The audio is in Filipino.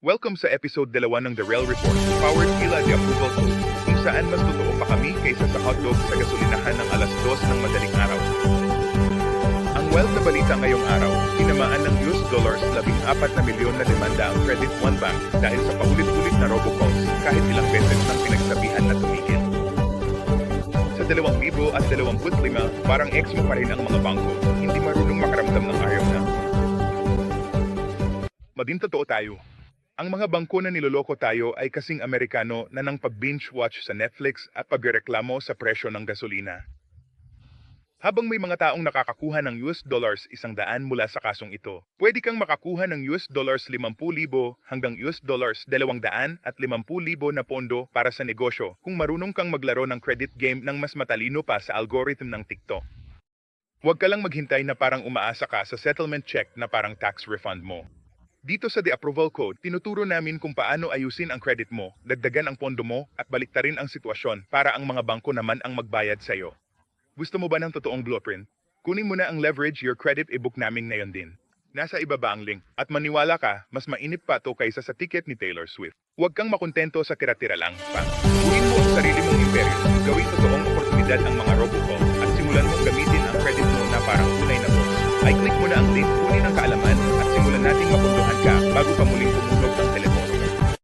Welcome sa episode 2 ng The Real Report, powered kila The Approval Code, kung saan mas totoo pa kami kaysa sa hotdog sa gasolinahan ng alas 2 ng madaling araw. Ang wealth na balita ngayong araw, tinamaan ng US dollars 14 na milyon na demanda ang Credit One Bank dahil sa paulit-ulit na robocalls kahit ilang beses nang pinagsabihan na tumigil. Sa 2025, parang ex mo pa rin ang mga bangko, hindi marunong makaramdam ng ayaw na. Maging totoo tayo. Ang mga bangko na niloloko tayo ay kasing Amerikano na nang pag-binge watch sa Netflix at pagreklamo sa presyo ng gasolina. Habang may mga taong nakakakuha ng US dollars isang daan mula sa kasong ito, pwede kang makakuha ng US dollars 50,000 hanggang US dollars 200 at 50,000 na pondo para sa negosyo kung marunong kang maglaro ng credit game ng mas matalino pa sa algorithm ng TikTok. Huwag ka lang maghintay na parang umaasa ka sa settlement check na parang tax refund mo. Dito sa The Approval Code, tinuturo namin kung paano ayusin ang credit mo, dagdagan ang pondo mo, at baliktarin ang sitwasyon para ang mga bangko naman ang magbayad sa'yo. Gusto mo ba ng totoong blueprint? Kunin mo na ang Leverage Your Credit ebook namin ngayon din. Nasa ibaba ang link. At maniwala ka, mas mainip pa to kaysa sa ticket ni Taylor Swift. Huwag kang makontento sa tira-tira lang, pa. Buuin mo ang sarili mong imperyo. Gawing totoong oportunidad ang mga robocall at simulan mong gamitin ang credit mo na parang tunay na boss. Ay click mo na ang link, kunin ang kaalaman at simulan nating mapunduhan ka bago ka